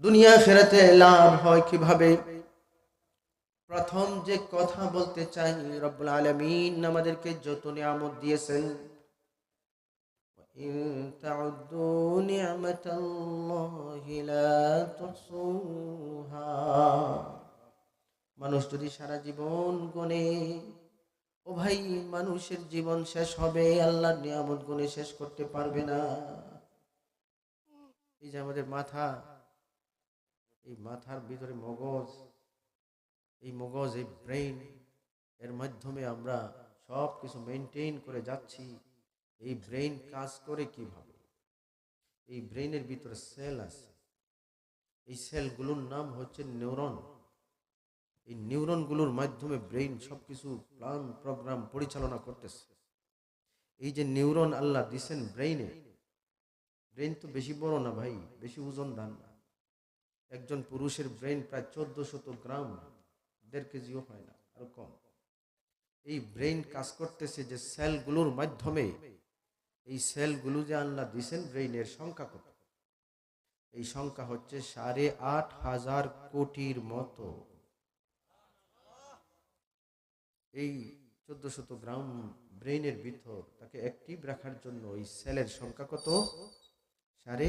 দুনিয়া ফেরাতে লাভ হয় কীভাবে? প্রথম যে কথা বলতে চাই, রব্বুল আলমিন আমাদেরকে যত নিয়ামত দিয়েছেন। মানুষ যদি সারা জীবন গনে, ও ভাই মানুষের জীবন শেষ হবে, আল্লাহর নিয়ামত গনে শেষ করতে পারবে না। এই যে আমাদের মাথা এই মাথার ভিতরে মগজ, এই মগজ, এই ব্রেইন এর মাধ্যমে আমরা সব কিছু মেনটেন করে যাচ্ছি। এই ব্রেইন কাজ করে কীভাবে? এই ব্রেইনের ভিতরে সেল আছে। এই সেলগুলোর নাম হচ্ছে নিউরন এই নিউরনগুলোর মাধ্যমে ব্রেইন সব কিছু প্ল্যান প্রোগ্রাম পরিচালনা করতেছে। এই যে নিউরন আল্লাহ দিছেন ব্রেইনে ব্রেইন তো বেশি বড় না ভাই, বেশি ওজন দান না। একজন পুরুষের ব্রেইন প্রায় চোদ্দ শত গ্রাম, দেড় কেজিও হয় না, আরও কম। এই ব্রেইন কাজ করতেছে যে সেলগুলোর মাধ্যমে, এই সেলগুলো যে আল্লাহ দিছেন ব্রেইনের সংখ্যা কত? এই সংখ্যা হচ্ছে সাড়ে আট হাজার কোটির মতো। এই চোদ্দ শত গ্রাম ব্রেইনের ভিতর তাকে অ্যাক্টিভ রাখার জন্য এই সেলের সংখ্যা কত? সাড়ে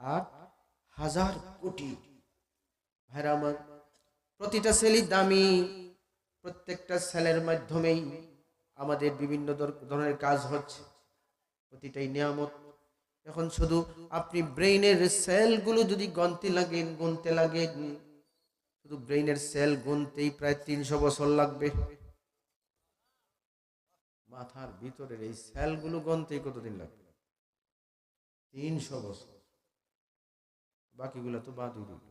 আট হাজার কোটি। ভাইরা আমার, প্রতিটা সেলই দামি, প্রত্যেকটা সেলের মাধ্যমেই আমাদের বিভিন্ন ধরনের কাজ হচ্ছে। প্রতিটাই নিয়ামত। এখন শুধু আপনি ব্রেইনের সেলগুলো যদি গনতে লাগেন, গুনতে লাগেন, শুধু ব্রেইনের সেল গুনতেই প্রায় তিনশো বছর লাগবে। মাথার ভিতরের এই সেলগুলো গনতেই কতদিন লাগবে? তিনশো বছর। বাকিগুলো তো বাদই রইল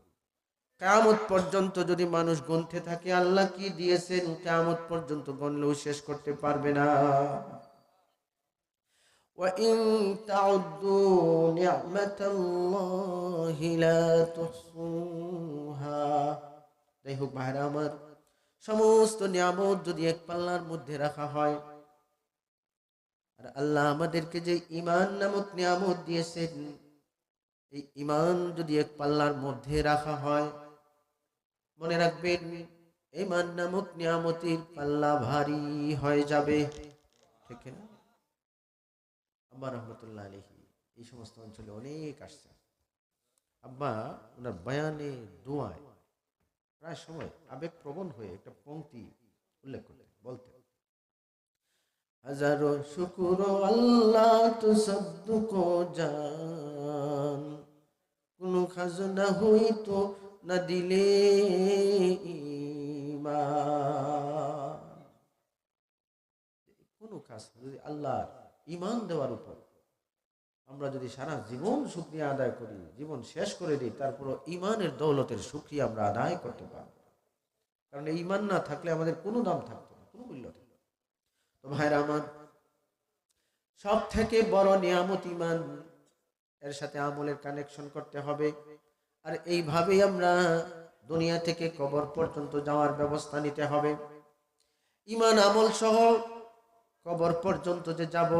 কেয়ামত পর্যন্ত যদি মানুষ গুনতে থাকে আল্লাহ কি দিয়েছেন কেয়ামত পর্যন্ত গনলেও শেষ করতে পারবে না وإن تعدوا نعمة الله لا تحصوها যাই হোক ভাইরা আমার সমস্ত নিয়ামত যদি এক পাল্লার মধ্যে রাখা হয় আর আল্লাহ আমাদেরকে যে ইমান নামক নিয়ামত দিয়েছেন এই ইমান যদি এক পাল্লার মধ্যে রাখা হয়, মনে রাখবেন, ইমান নামক নিয়ামতির পাল্লা ভারী হয়ে যাবে। ঠিক না? আব্বা রহমতুল্লাহ আলহি এই সমস্ত অঞ্চলে অনেক আসছে। আব্বা, ওনার বয়ানে দোয়ায় প্রায় সময় আবেগ প্রবণ হয়ে একটা পংক্তি উল্লেখ করতেন বলতেন, হাজারো শুকুর আল্লাহ তো সদ্দুক জান কোন খাজনা হইতো না দিলে কোনো কাজ যদি আল্লাহ ইমান দেওয়ার উপর। আমরা যদি সারা জীবন শুক্রিয়া আদায় করি, জীবন শেষ করে দিই তারপর ইমানের দৌলতের শুক্রিয়া আমরা আদায় করতে পারব। কারণ এই ইমান না থাকলে আমাদের কোনো দাম থাকতো না, কোনো মূল্য থাকতো তো ভাইরা আমার সব থেকে বড় নিয়ামত ইমান। এর সাথে আমলের কানেকশন করতে হবে। আর এইভাবেই আমরা দুনিয়া থেকে কবর পর্যন্ত যাওয়ার ব্যবস্থা নিতে হবে। ইমান আমল সহ কবর পর্যন্ত যে যাব,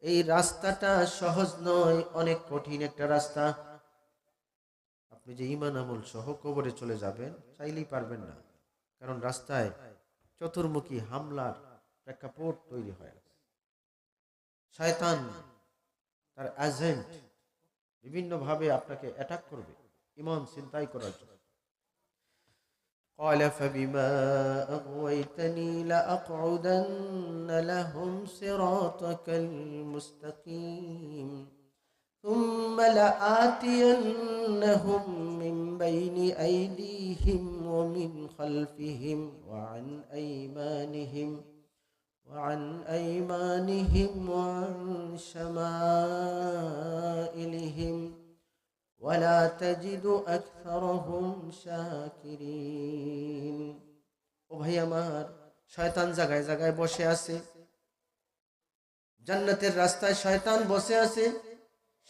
এই রাস্তাটা সহজ নয়, অনেক কঠিন একটা রাস্তা। আপনি যে ইমান আমল সহ কবরে চলে যাবেন, চাইলেই পারবেন না। কারণ রাস্তায় চতুর্মুখী হামলার প্রেক্ষাপট তৈরি হয়। শয়তান, তার এজেন্ট বিভিন্নভাবে আপনাকে অ্যাটাক করবে ইমান চিন্তাই করার জন্য قال فبما أغويتني لأقعدن لهم صراطك المستقيم ثم لآتينهم من بين أيديهم ومن خلفهم وعن أيمانهم وعن أيمانهم وعن شمائلهم ولا تجد أكثرهم شاكرين ও ভাই আমার শয়তান জায়গায় জায়গায় বসে আছে জান্নাতের রাস্তায় শয়তান বসে আছে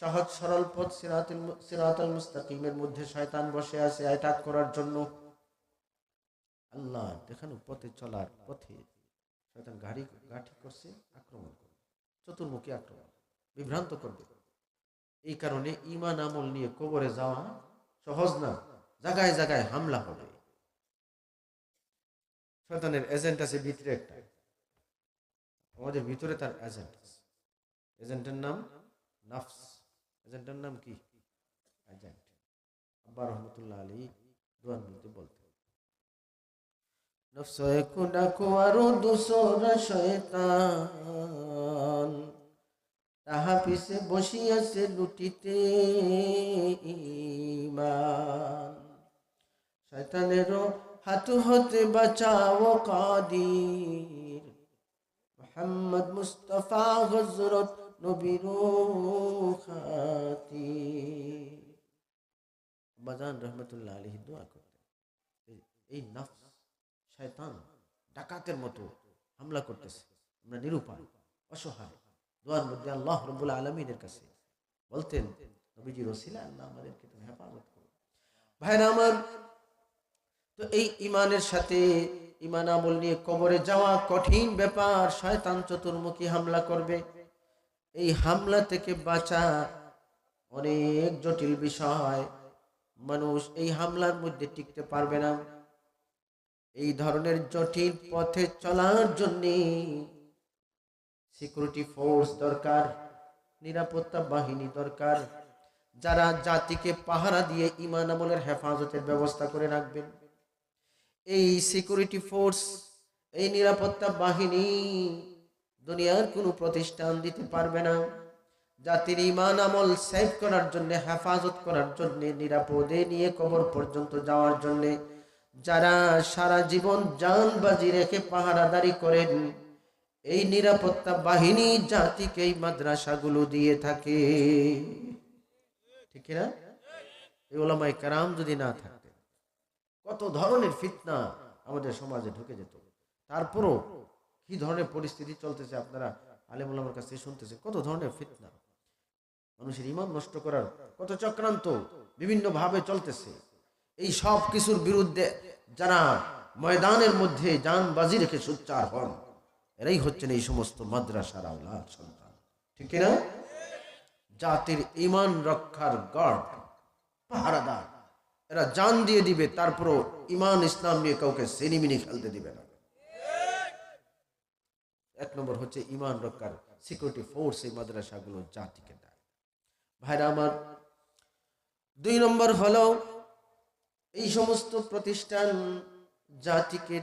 সহজ সরল পথ সিরাতুল সিরাতুল মুস্তাকিমের মধ্যে শয়তান বসে আছে অ্যাটাক করার জন্য আল্লাহ দেখানো পথে চলার পথে শয়তান গাড়ি গাঠি করছে আক্রমণ করবে চতুর্মুখী আক্রমণ বিভ্রান্ত করবে এই কারণে ইমান আমল নিয়ে কবরে যাওয়া সহজ না। জায়গায় জায়গায় হামলা হবে। শয়তানের এজেন্ট আছে ভিতরে একটা। আমাদের ভিতরে তার এজেন্ট আছে। এজেন্টের নাম নাফস। এজেন্টের নাম কি? এজেন্ট আব্বা রহমতুল্লাহ আলী দোয়ার মধ্যে বলতে নফস ডাকো আরও দুসরা শয়তান। তাহা পিছে বসিয়াছে লুটিতে ইমান। শয়তানেরও হাতু হতে বাঁচাও কাদির। মোহাম্মদ মুস্তফা হজরত নবীর খাতি বাজান রহমতুল্লাহ আলী দোয়া করতেন। এই নফস শয়তান ডাকাতের মতো হামলা করতেছে। আমরা নিরুপায়, অসহায়। দোয়ার মধ্যে আল্লাহ রব্বুল আলমিনের কাছে বলতেন, নবীজি রসিলা, আল্লাহ আমাদেরকে তুমি হেফাজত করো। ভাইরা আমার, তো এই ইমানের সাথে ইমান আমল নিয়ে কবরে যাওয়া কঠিন ব্যাপার, শয়তান চতুর্মুখী হামলা করবে। এই হামলা থেকে বাঁচা অনেক জটিল বিষয়। মানুষ এই হামলার মধ্যে টিকতে পারবে না। এই ধরনের জটিল পথে চলার জন্যে সিকিউরিটি ফোর্স দরকার, নিরাপত্তা বাহিনী দরকার। যারা জাতিকে পাহারা দিয়ে ইমান আমলের হেফাজতের ব্যবস্থা করে রাখবেন। এই সিকিউরিটি ফোর্স এই নিরাপত্তা বাহিনী দুনিয়ার কোনো প্রতিষ্ঠান দিতে পারবে না। জাতির ইমান আমল সেভ করার জন্য, হেফাজত করার জন্য, নিরাপদে নিয়ে কবর পর্যন্ত যাওয়ার জন্য, যারা সারা জীবন জান বাজি রেখে পাহারাদারি করেন এই নিরাপত্তা বাহিনী জাতিকে এই মাদ্রাসাগুলো দিয়ে থাকে। ঠিক না এই ওলামাই কারাম যদি না থাকতেন, কত ধরনের ফিতনা আমাদের সমাজে ঢুকে যেত। তারপরও কি ধরনের পরিস্থিতি চলতেছে আপনারা আলেম ওলামার কাছে শুনতেছেন? কত ধরনের ফিতনা। মানুষের ইমান নষ্ট করার কত চক্রান্ত বিভিন্ন ভাবে চলতেছে। এই সব কিছুর বিরুদ্ধে যারা ময়দানের মধ্যে যান বাজি রেখে সোচ্চার হন এরাই হচ্ছেন এই সমস্ত মাদ্রাসার আওলাদ সন্তান। ঠিক না জাতির ইমান রক্ষার গড় পাহারাদার। এরা জান দিয়ে দিবে, তারপরও ইমান ইসলাম নিয়ে কাউকে সেনিমিনি খেলতে দিবে না। এক নম্বর হচ্ছে ইমান রক্ষার সিকিউরিটি ফোর্স এই মাদ্রাসাগুলো জাতিকে দেয়। ভাইরা আমার, দুই নম্বর হলো এই সমস্ত প্রতিষ্ঠান জাতিকে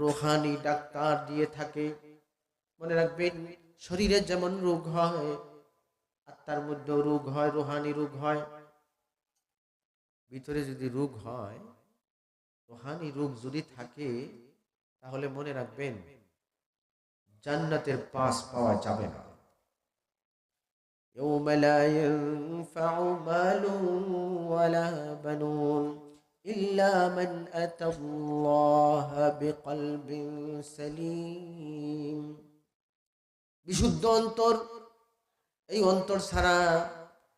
রোহানি ডাক্তার দিয়ে থাকে। মনে রাখবেন শরীরে যেমন রোগ হয় আত্মার মধ্যেও রোগ হয় রোহানি রোগ হয় ভিতরে যদি রোগ হয় রোহানি রোগ যদি থাকে তাহলে মনে রাখবেন জান্নাতের পাস পাওয়া যাবে না يوم لا ينفع مال ولا بنون إلا من أتى الله بقلب سليم বিশুদ্ধ অন্তর। এই অন্তর ছাড়া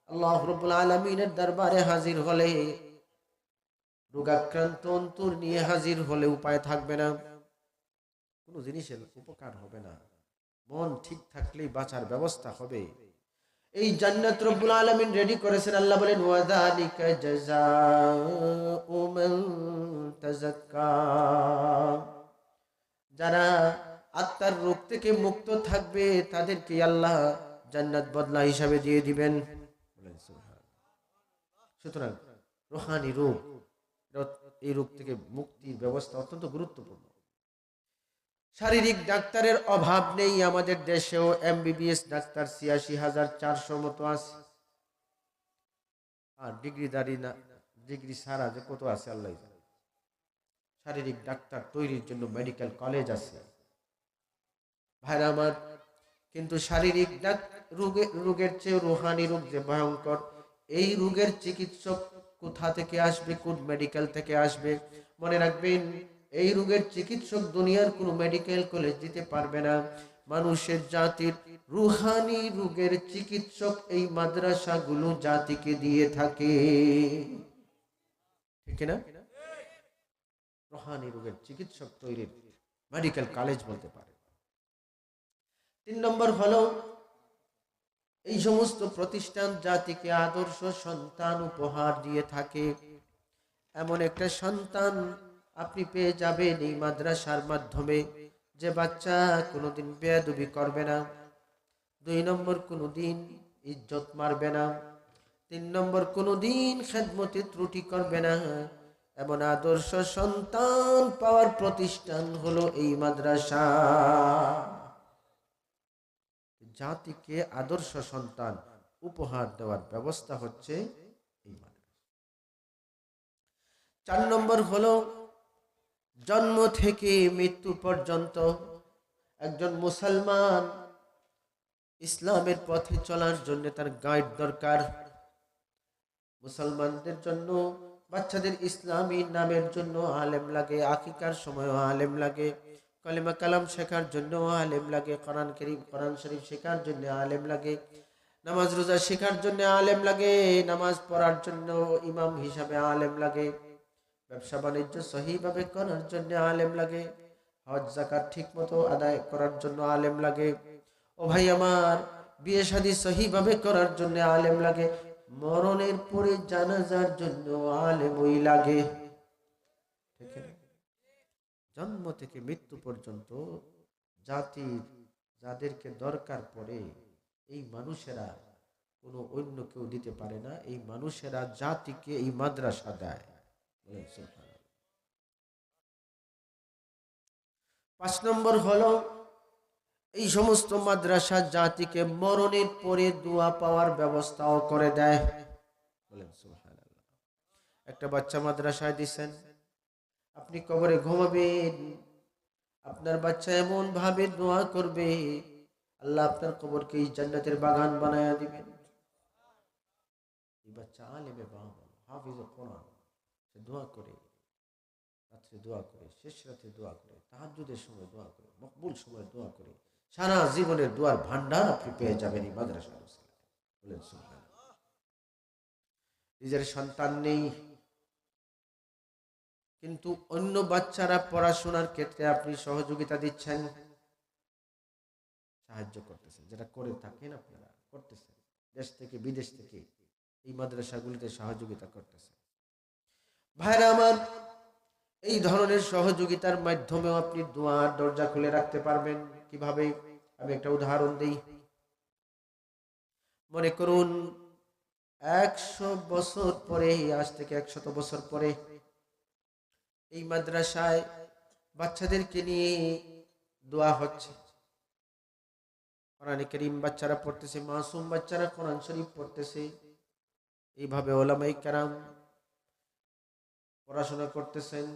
আল্লাহ রব্বুল আলমিনের দরবারে হাজির হলে, রোগাক্রান্ত অন্তর নিয়ে হাজির হলে উপায় থাকবে না। কোনো জিনিসের উপকার হবে না। মন ঠিক থাকলেই বাঁচার ব্যবস্থা হবে। এই জান্নাত রব্বুল আলামিন রেডি করেছেন, আল্লাহ বলেন, ওয়াযালিকা জাযাউ মান তাযাক্কা। যারা আত্মার রোগ থেকে মুক্ত থাকবে, তাদেরকে আল্লাহ জান্নাত বদলা হিসাবে দিয়ে দিবেন। সুতরাং রোহানি রোগ এই রোগ থেকে মুক্তির ব্যবস্থা অত্যন্ত গুরুত্বপূর্ণ। শারীরিক ডাক্তারের অভাব নেই আমাদের দেশেও এমবিবিএস ডাক্তার ছিয়াশি হাজার চারশো মতো আছে। আর ডিগ্রি দাঁড়ি না, ডিগ্রি সারা যে কত আছে আল্লাহ শারীরিক ডাক্তার তৈরির জন্য মেডিকেল কলেজ আছে। ভাইরা আমার। কিন্তু শারীরিক রোগে রোগের চেয়ে রোহানি রোগ যে ভয়ঙ্কর, এই রোগের চিকিৎসক কোথা থেকে আসবে, কোন মেডিকেল থেকে আসবে? মনে রাখবেন, এই রোগের চিকিৎসক দুনিয়ার কোনো মেডিকেল কলেজ দিতে পারবে না। মানুষের জাতির রুহানি রোগের চিকিৎসক এই মাদ্রাসাগুলো জাতিকে দিয়ে থাকে। ঠিক না রুহানি রোগের চিকিৎসক তৈরির মেডিকেল কলেজ বলতে পারে। তিন নম্বর হলো, এই সমস্ত প্রতিষ্ঠান জাতিকে আদর্শ সন্তান উপহার দিয়ে থাকে। এমন একটা সন্তান আপনি পেয়ে যাবেন এই মাদ্রাসার মাধ্যমে, যে বাচ্চা কোনোদিন বেয়াদবি করবে না। দুই নম্বর কোনোদিন ইজ্জত মারবে না। তিন নম্বর কোনোদিন খেদমতে ত্রুটি করবে না। এমন আদর্শ সন্তান পাওয়ার প্রতিষ্ঠান হলো এই মাদ্রাসা। জাতিকে আদর্শ সন্তান উপহার দেওয়ার ব্যবস্থা হচ্ছে এই চার নম্বর হলো জন্ম থেকে মৃত্যু পর্যন্ত একজন মুসলমান ইসলামের পথে চলার জন্য তার গাইড দরকার। মুসলমানদের জন্য, বাচ্চাদের ইসলামী নামের জন্য আলেম লাগে, আকিকার সময়ও আলেম লাগে। কলিমা কালাম শেখার জন্য আলেম লাগে, কোরআন করিম, কোরআন শরীফ শেখার জন্য আলেম লাগে, নামাজ রোজা শেখার জন্য আলেম লাগে, নামাজ পড়ার জন্য ইমাম হিসাবে আলেম লাগে, ব্যবসা বাণিজ্য সহিভাবে করার জন্য আলেম লাগে, হজ, জাকাত ঠিক মতো আদায় করার জন্য আলেম লাগে, ও ভাই আমার, বিয়ে শাদী সহিভাবে করার জন্য আলেম লাগে, মরণের পরে জানাজার জন্য আলেমই লাগে ঠিক না? জন্ম থেকে মৃত্যু পর্যন্ত জাতির যাদেরকে দরকার পড়ে, এই মানুষেরা কোনো অন্য কেউ দিতে পারে না। এই মানুষেরা জাতিকে এই মাদ্রাসা দেয়। পাঁচ নম্বর হলো, এই সমস্ত মাদ্রাসা জাতিকে মরণের পরে দোয়া পাওয়ার ব্যবস্থাও করে দেয়। একটা বাচ্চা মাদ্রাসায় দিচ্ছেন আপনি কবরে ঘুমাবেন। আপনার বাচ্চা এমন ভাবে দোয়া করবে, আল্লাহ আপনার কবরকে এই জান্নাতের বাগান বানায়া দিবেন। এই বাচ্চা আলেমে বাবা হাফিজ কোরআন, সে দোয়া করে, রাত্রে দোয়া করে, শেষ রাতে দোয়া করে তাহাজুদের সময় দোয়া করে, মকবুল সময় দোয়া করে, সারা জীবনের দোয়ার ভান্ডার আপনি পেয়ে যাবেন এই মাদ্রাসা বলেন সুবহানাল্লাহ। নিজের সন্তান নেই কিন্তু অন্য বাচ্চারা পড়াশোনার ক্ষেত্রে আপনি সহযোগিতা দিচ্ছেন। সাহায্য করতেছেন, যেটা করে থাকেন আপনারা, করতেছেন। দেশ থেকে, বিদেশ থেকে এই মাদ্রাসাগুলিতে সহযোগিতা করতেছেন। ভাইরা আমার, এই ধরনের সহযোগিতার মাধ্যমেও আপনি দোয়ার, দরজা খুলে রাখতে পারবেন। কীভাবে? আমি একটা উদাহরণ দিই। মনে করুন, একশো বছর পরে, আজ থেকে একশত বছর পরে এই মাদ্রাসায় বাচ্চাদেরকে নিয়ে দোয়া হচ্ছে। কোরআনে করিম বাচ্চারা পড়তেছে, মাসুম বাচ্চারা কোরআন শরীফ পড়তেছে। এইভাবে ওলামাই কারাম পড়াশোনা করতেছেন।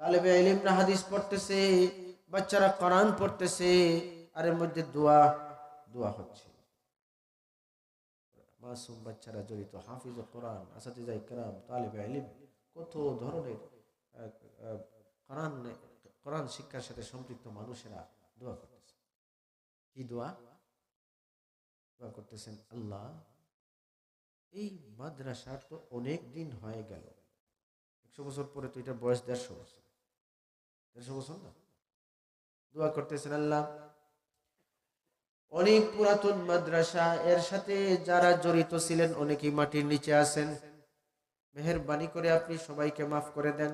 তালেবে ইলিমরা হাদিস পড়তেছে, বাচ্চারা কোরআন পড়তেছে, আর এর মধ্যে দোয়া দোয়া হচ্ছে। মাসুম বাচ্চারা জড়িত, হাফিজ কোরআন আসাদিজাই কারাম, তালেবে ইলিম, কত ধরনের কোরআন কোরআন শিক্ষার সাথে সম্পৃক্ত মানুষেরা দোয়া করতেছে কি দোয়া? দোয়া করতেছেন, আল্লাহ, এই মাদ্রাসার তো অনেক দিন হয়ে গেল। একশো বছর পরে তো এটা বয়স দেড়শো বছর। দেড়শো বছর না? দোয়া করতেছেন, আল্লাহ, অনেক পুরাতন মাদ্রাসা, এর সাথে যারা জড়িত ছিলেন, অনেকেই মাটির নিচে আছেন। মেহরবানি করে আপনি সবাইকে মাফ করে দেন।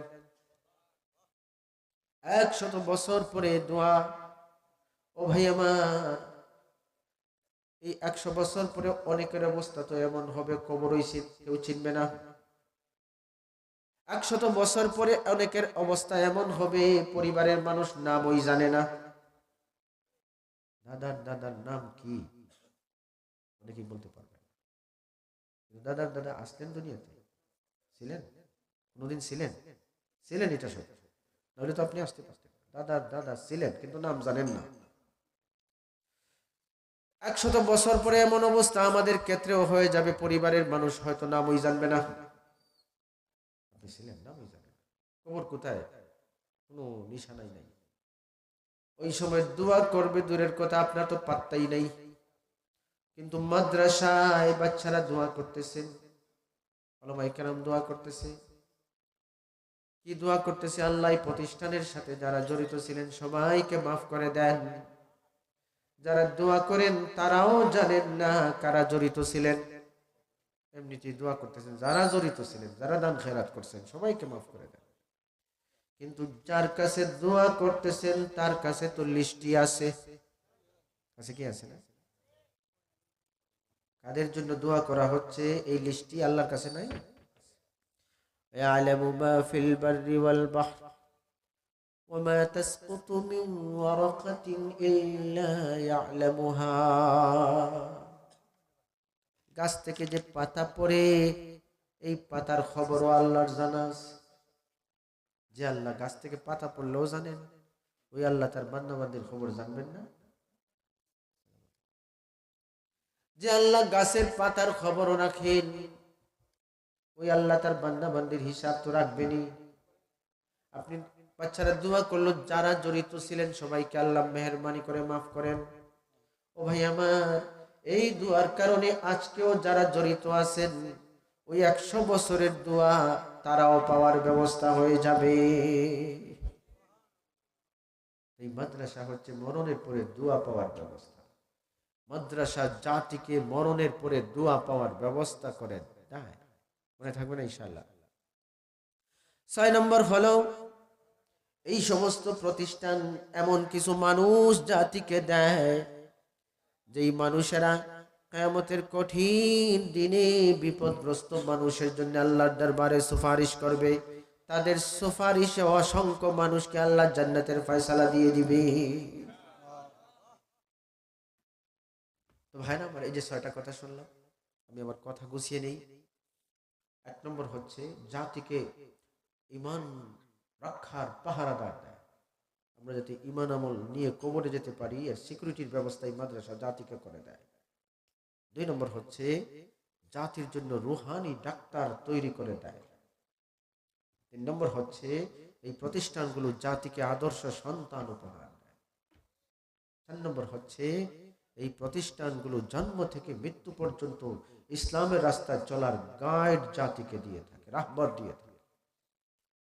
একশত বছর পরে দোয়া। ও ভাই আমার, এই একশো বছর পরে অনেকের অবস্থা তো এমন হবে কবরই চিন- কেউ চিনবে না। একশত বছর পরে অনেকের অবস্থা এমন হবে, পরিবারের মানুষ নামই জানে না। দাদার দাদার নাম কি? অনেকেই বলতে পারবে। দাদার দাদা আসলেন দুনিয়াতে? ছিলেন? কোনোদিন ছিলেন? ছিলেন এটা সত্য? নাহলে তো আপনি আসতে পারতেন। দাদা দাদা ছিলেন, কিন্তু নাম জানেন না। একশত বছর পরে এমন অবস্থা আমাদের ক্ষেত্রেও হয়ে যাবে, পরিবারের মানুষ হয়তো নামই জানবে না। ছিলেন, নামই। খবর কোথায়? কোনো নিশানাই নাই। ওই সময় দোয়া করবে দূরের কথা, আপনার তো পাত্তাই নাই। কিন্তু মাদ্রাসায় বাচ্চারা দোয়া করতেছেন ওলামাই কেরাম দোয়া করতেছে। কি দোয়া করতেছে? আল্লাহ প্রতিষ্ঠানের সাথে যারা জড়িত ছিলেন, সবাইকে মাফ করে দেন। যারা দোয়া করেন, তারাও জানেন না কারা জড়িত ছিলেন। এমনিতেই দোয়া করতেছেন, যারা জড়িত ছিলেন, যারা দান খেরাত করছেন, সবাইকে মাফ করে দেন। কিন্তু যার কাছে দোয়া করতেছেন, তার কাছে তো লিস্টি আছে। কাছে কি আছে না? কাদের জন্য দোয়া করা হচ্ছে? এই লিস্টটি আল্লাহর কাছে নাই? يعلم ما في البر والبحر وما تسقط من ورقة إلا يعلمها গাছ থেকে যে পাতা পড়ে এই পাতার খবরও আল্লাহর জানা আছে। যে আল্লাহ গাছ থেকে পাতা পড়লেও জানেন ওই আল্লাহ তার বান্দাবান্দির খবর জানবেন না যে আল্লাহ গাছের পাতার খবরও রাখেন ওই আল্লাহ তার বান্দা বান্দির হিসাব তো রাখবেনই। আপনি বাচ্চারা দোয়া করল, যারা জড়িত ছিলেন সবাইকে আল্লাহ মেহরবানি করে মাফ করেন। ও ভাই আমার, এই দোয়ার কারণে আজকেও যারা জড়িত আছেন, ওই একশো বছরের দোয়া তারাও পাওয়ার ব্যবস্থা হয়ে যাবে। এই মাদ্রাসা হচ্ছে মরণের পরে দোয়া পাওয়ার ব্যবস্থা। মাদ্রাসা জাতিকে মরণের পরে দোয়া পাওয়ার ব্যবস্থা করেন তাই মনে থাকবে না ইনশাল্লাহ ছয় নম্বর হলো, এই সমস্ত প্রতিষ্ঠান এমন কিছু মানুষ জাতিকে দেয়, যেই মানুষেরা কেয়ামতের কঠিন দিনে বিপদগ্রস্ত মানুষের জন্য আল্লাহর দরবারে সুপারিশ করবে। তাদের সুপারিশে অসংখ্য মানুষকে আল্লাহ জান্নাতের ফয়সালা দিয়ে দিবে। তো ভাই না আমার এই যে ছয়টা কথা শুনলাম, আমি আমার কথা গুছিয়ে নেই। এক নম্বর হচ্ছে জাতিকে ইমান রক্ষার পাহারাদার দেয়। আমরা যাতে ইমান আমল নিয়ে কবরে যেতে পারি এর সিকিউরিটির ব্যবস্থা এই মাদ্রাসা জাতিকে করে দেয়। দুই নম্বর হচ্ছে জাতির জন্য রুহানি ডাক্তার তৈরি করে দেয়। তিন নম্বর হচ্ছে এই প্রতিষ্ঠানগুলো জাতিকে আদর্শ সন্তান উপহার দেয়। চার নম্বর হচ্ছে এই প্রতিষ্ঠানগুলো জন্ম থেকে মৃত্যু পর্যন্ত ইসলামের রাস্তায় চলার গাইড জাতিকে দিয়ে থাকে, রাহবর দিয়ে থাকে।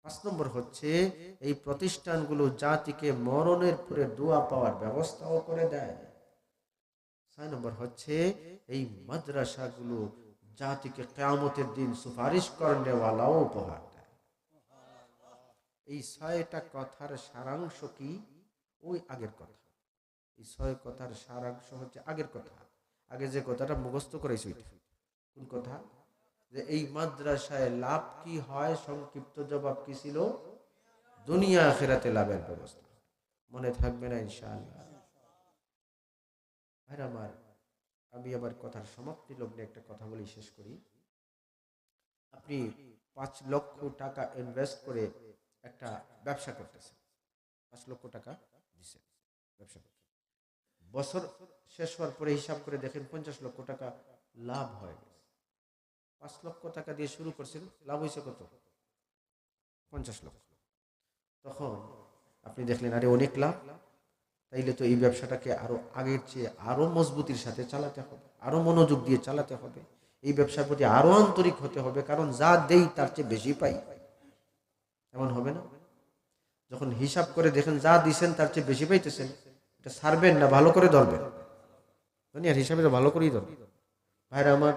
পাঁচ নম্বর হচ্ছে, এই প্রতিষ্ঠানগুলো জাতিকে মরণের পরে দোয়া পাওয়ার ব্যবস্থাও করে দেয়। ছয় নম্বর হচ্ছে, এই মাদ্রাসাগুলো জাতিকে কেয়ামতের দিন সুপারিশ করেওয়ালাও উপহার দেয়। এই ছয়টা কথার সারাংশ কি? ওই আগের কথা। এই ছয় কথার সারাংশ হচ্ছে আগের কথা। আগে যে কথাটা মুখস্থ করেছি। কোন কথা? যে এই মাদ্রাসায় লাভ কি হয়? সংক্ষিপ্ত জবাব কি ছিল? দুনিয়া আখেরাতে লাভের ব্যবস্থা। মনে থাকবে না ইনশাআল্লাহ। ভাইরা আমার, আমি আবার কথার সমাপ্তি লগ্নে একটা কথা বলি, শেষ করি। আপনি পাঁচ লক্ষ টাকা ইনভেস্ট করে একটা ব্যবসা করতেছেন। পাঁচ লক্ষ টাকা দিচ্ছেন ব্যবসা করতে বছর শেষ হওয়ার পরে হিসাব করে দেখেন পঞ্চাশ লক্ষ টাকা লাভ হয়ে পাঁচ লক্ষ টাকা দিয়ে শুরু করছেন, লাভ হয়েছে কত? পঞ্চাশ লক্ষ। তখন আপনি দেখলেন, আরে অনেক লাভ। তাইলে তো এই ব্যবসাটাকে আরও আগের চেয়ে আরও মজবুতির সাথে চালাতে হবে, আরও মনোযোগ দিয়ে চালাতে হবে। এই ব্যবসার প্রতি আরও আন্তরিক হতে হবে, কারণ যা দেই তার চেয়ে বেশি পাই। এমন হবে না? যখন হিসাব করে দেখেন, যা দিছেন তার চেয়ে বেশি পাইতেছেন, এটা সারবেন না, ভালো করে ধরবেন। দুনিয়ার হিসাবে তো ভালো করেই ধরবেন। ভাইরা আমার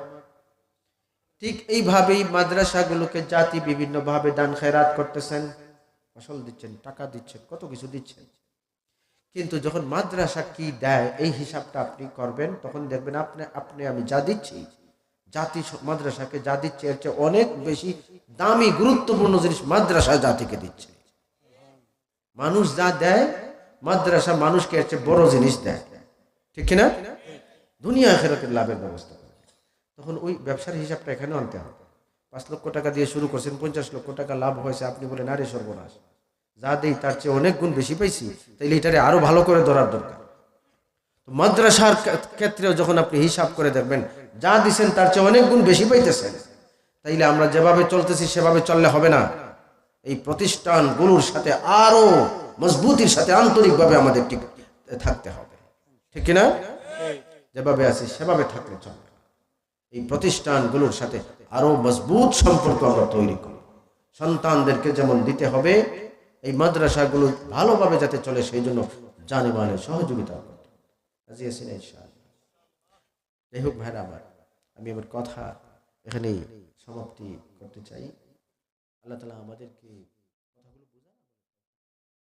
ঠিক এইভাবেই মাদ্রাসাগুলোকে জাতি বিভিন্নভাবে দান খেরাত করতেছেন। ফসল দিচ্ছেন, টাকা দিচ্ছেন, কত কিছু দিচ্ছেন। কিন্তু যখন মাদ্রাসা কি দেয়, এই হিসাবটা আপনি করবেন, তখন দেখবেন আপনি আপনি, আমি যা দিচ্ছি, জাতি মাদ্রাসাকে যা দিচ্ছে, এর চেয়ে অনেক বেশি দামি, গুরুত্বপূর্ণ জিনিস মাদ্রাসা জাতিকে দিচ্ছে। মানুষ যা দেয়, মাদ্রাসা মানুষকে এর চেয়ে বড় জিনিস দেয়। ঠিক কিনা? দুনিয়া আখেরাতের লাভের ব্যবস্থা। তখন ওই ব্যবসার হিসাবটা এখানে আনতে হবে। পাঁচ লক্ষ টাকা দিয়ে শুরু করছেন, পঞ্চাশ লক্ষ টাকা লাভ হয়েছে, আপনি বলেন, আরে সর্বনাশ। যা দেই, তার চেয়ে অনেক গুণ বেশি পাইছি, তাইলে এটারে আরও ভালো করে ধরার দরকার। মাদ্রাসার ক্ষেত্রেও যখন আপনি হিসাব করে দেখবেন, যা দিচ্ছেন তার চেয়ে অনেক গুণ বেশি পাইতেছেন। তাইলে আমরা যেভাবে চলতেছি, সেভাবে চললে হবে না। এই প্রতিষ্ঠানগুলোর সাথে আরও মজবুতির সাথে আন্তরিকভাবে আমাদের ঠিক, থাকতে হবে। ঠিক কিনা? যেভাবে আছি, সেভাবে থাকলে চলবে। এই প্রতিষ্ঠানগুলোর সাথে আরও মজবুত সম্পর্ক আমরা তৈরি করি সন্তানদেরকে যেমন দিতে হবে, এই মাদ্রাসাগুলো ভালোভাবে যাতে চলে সেই জন্য জানে মানে সহযোগিতা রাজি আছি যাই হোক ভাইরা আমার, আমি আমার কথা এখানেই সমাপ্তি করতে চাই। আল্লাহ তালা আমাদেরকে